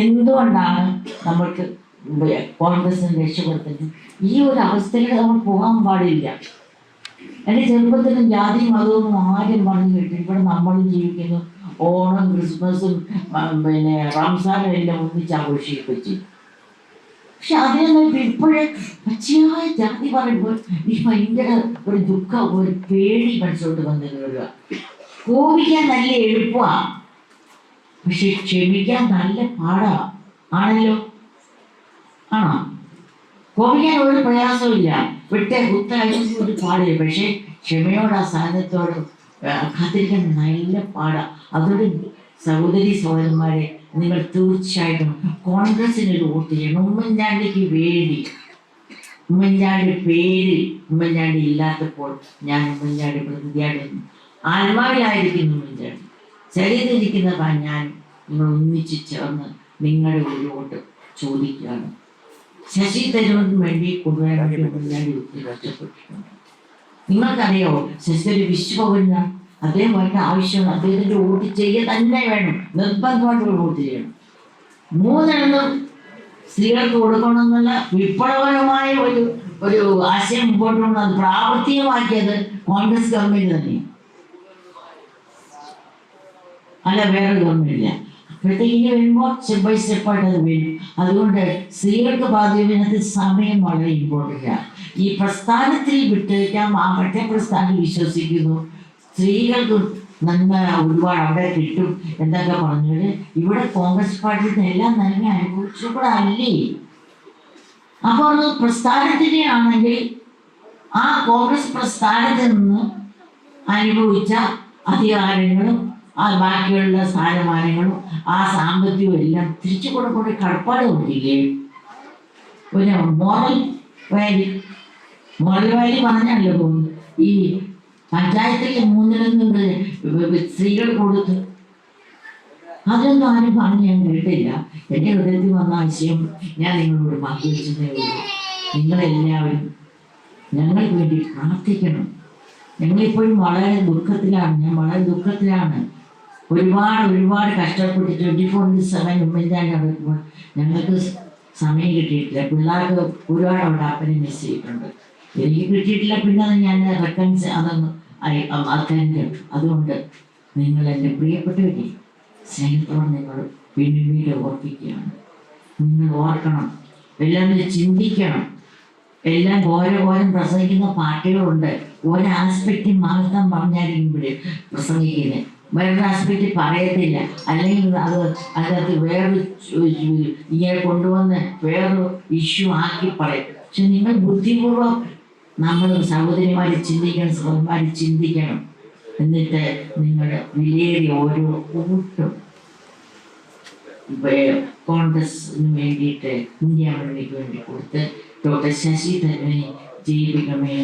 എന്തുകൊണ്ടാണ് നമ്മൾക്ക് കോൺഗ്രസിന് രക്ഷപ്പെടുത്തുന്നത് ഈ ഒരു അവസ്ഥയിൽ നമ്മൾ പോകാൻ പാടില്ല. എന്റെ ചെറുപ്പത്തിലും ജാതി മതവും ആരും പറഞ്ഞു കേട്ടു ഇവിടെ നമ്മൾ ജീവിക്കുന്നു. ഓണം ക്രിസ്മസും പിന്നെ റംസാനും എല്ലാം ഒന്നിച്ച് ആഘോഷിപ്പിച്ചു. പക്ഷെ അതിനൊന്നും ഇപ്പോഴേ പച്ചയായ ജാതി പറയുമ്പോൾ ഈ ഭയങ്കര ഒരു ദുഃഖം ഒരു പേടി മനസ്സോട്ട് വന്നു കയറുക കോപിക്കാൻ നല്ല എളുപ്പമാണ് പക്ഷെ ക്ഷമിക്കാൻ നല്ല പാടാ. ആണല്ലോ? ആണോ? കോപിക്കാൻ ഒരു പ്രയാസമില്ല വിട്ടേ കുത്തായാലും ഒരു പാടില്ല. പക്ഷെ ക്ഷമയോട് ആ സാധനത്തോട് കാത്തിരിക്കാൻ നല്ല പാടാ. അതുകൊണ്ട് സഹോദരി സഹോദരന്മാരെ നിങ്ങൾ തീർച്ചയായിട്ടും കോൺഗ്രസിന് ഒരു വോട്ട് ചെയ്യണം. ഉമ്മൻചാണ്ടിക്ക് വേണ്ടി ഉമ്മൻചാണ്ടി പേര് ഉമ്മൻചാണ്ടി ഇല്ലാത്തപ്പോൾ ഞാൻ ഉമ്മൻചാണ്ടി പ്രതിനിധിയായിട്ട് ആത്മാവിലായിരിക്കുന്നു ഉമ്മൻചാണ്ടി. ശരീരത്തിരിക്കുന്നതാ ഞാൻ ഒന്നിച്ച് ചേർന്ന് നിങ്ങളുടെ ഉള്ളിലോട്ട് ചോദിക്കുകയാണ്. ശശി തരൂരിന് വേണ്ടി ഉമ്മൻചാണ്ടി ഒത്തിരി കഷ്ടപ്പെട്ടിട്ടുണ്ട്. നിങ്ങൾക്കറിയോ ശശി ഒരു അദ്ദേഹം വേണ്ട ആവശ്യമാണ് അദ്ദേഹത്തിന്റെ വോട്ട് ചെയ്യുക തന്നെ വേണം. നിർബന്ധമായിട്ട് വോട്ട് ചെയ്യണം. മൂന്നെണ്ണം സ്ത്രീകൾക്ക് കൊടുക്കണമെന്നുള്ള വിപ്ലവകരമായ ഒരു ഒരു ആശയം മുമ്പോട്ട് കൊണ്ട് അത് പ്രാവർത്തികമാക്കിയത് കോൺഗ്രസ് ഗവൺമെന്റ് തന്നെയാണ്. അല്ല വേറെ ഗവൺമെന്റില്ല. അപ്പോഴത്തേക്ക് ഇനി വരുമ്പോൾ സ്റ്റെപ്പ് ബൈ സ്റ്റെപ്പായിട്ട് അത് വരും അതുകൊണ്ട് സ്ത്രീകൾക്ക് പാതിവിനത്തിൽ സമയം വളരെ ഇമ്പോർട്ടന്റ് ആണ്. ഈ പ്രസ്ഥാനത്തിൽ വിട്ടേക്കാം ആ മറ്റേ പ്രസ്ഥാനം വിശ്വസിക്കുന്നു. സ്ത്രീകൾക്ക് നന്മ ഒരുപാട് അവിടെ കിട്ടും എന്നൊക്കെ പറഞ്ഞത് ഇവിടെ കോൺഗ്രസ് പാർട്ടിയിൽ നിന്ന് എല്ലാം നന്മ അനുഭവിച്ചു കൂടെ അല്ലേ അപ്പോൾ അത് പ്രസ്ഥാനത്തിന്റെ ആണെങ്കിൽ ആ കോൺഗ്രസ് പ്രസ്ഥാനത്തിൽ നിന്ന് അനുഭവിച്ച അധികാരങ്ങളും ആ ബാക്കിയുള്ള സ്ഥാനമാനങ്ങളും ആ സാമ്പത്തികവും എല്ലാം തിരിച്ചു കൊടുക്കേണ്ട കടപ്പാട് കൊണ്ടില്ലേ പിന്നെ മോറൽ വാല്യൂ മോറൽ വാല്യൂ പറഞ്ഞല്ലോ ഈ പഞ്ചായത്തിലെ മൂന്നിലൊന്നും സ്ത്രീകൾ കൊടുത്ത് അതൊന്നും ആരും പറഞ്ഞ് ഞാൻ കേട്ടില്ല. എന്റെ ഹൃദയത്തിൽ വന്ന ആശയം ഞാൻ നിങ്ങളോട് പങ്കുവെച്ചതേ ഉള്ളൂ. നിങ്ങളെല്ലാവരും ഞങ്ങൾക്ക് വേണ്ടി പ്രാർത്ഥിക്കണം. ഞങ്ങളിപ്പോഴും വളരെ ദുഃഖത്തിലാണ്. ഞാൻ വളരെ ദുഃഖത്തിലാണ്. ഒരുപാട് ഒരുപാട് കഷ്ടപ്പെട്ട് ട്വന്റി ഫോർ സെവൻ ഉമ്മൻചാണ്ടി നടക്കുമ്പോൾ ഞങ്ങൾക്ക് സമയം കിട്ടിയിട്ടില്ല. പിള്ളേർക്ക് ഒരുപാട് അവിടെ അപ്പനെ മിസ് ചെയ്തിട്ടുണ്ട്. എനിക്ക് കിട്ടിയിട്ടില്ല പിന്നെ ഞാൻ റെക്കൻസ് അതൊന്ന് അറ്റൻഡ് അതുകൊണ്ട് നിങ്ങൾ എന്റെ പ്രിയപ്പെട്ടവരെ സ്നേഹത്തോടെ നിങ്ങൾ പിന്നീട് വീണ്ടും ഓർപ്പിക്കുകയാണ്. നിങ്ങൾ ഓർക്കണം എല്ലാം ചിന്തിക്കണം. എല്ലാം ഓരോ ഓരോ പ്രസംഗിക്കുന്ന പാർട്ടികളുണ്ട് ഓരോ ആസ്പെക്റ്റ് മാത്രം പറഞ്ഞായിരിക്കുമ്പോഴേ പ്രസംഗിക്കുന്നത് ആസ്പെക്റ്റ് പറയത്തില്ല. അല്ലെങ്കിൽ അത് അതിനകത്ത് വേറൊരു ഇങ്ങനെ കൊണ്ടുവന്ന് വേറൊരു ഇഷ്യൂ ആക്കി പറയും. പക്ഷെ നിങ്ങൾ ബുദ്ധിപൂർവം നമ്മൾ സഹോദരിമാര് ചിന്തിക്കണം സഹോദരിമാർ ചിന്തിക്കണം. എന്നിട്ട് നിങ്ങൾ വിലയേറിയ ഓരോ കൂട്ടും കോൺഗ്രസിന് വേണ്ടിയിട്ട് ഇന്ത്യ മുന്നണിക്ക് വേണ്ടി കൊടുത്ത് ഡോക്ടർ ശശി തരൂരിനെ ജയിപ്പിക്കണമേ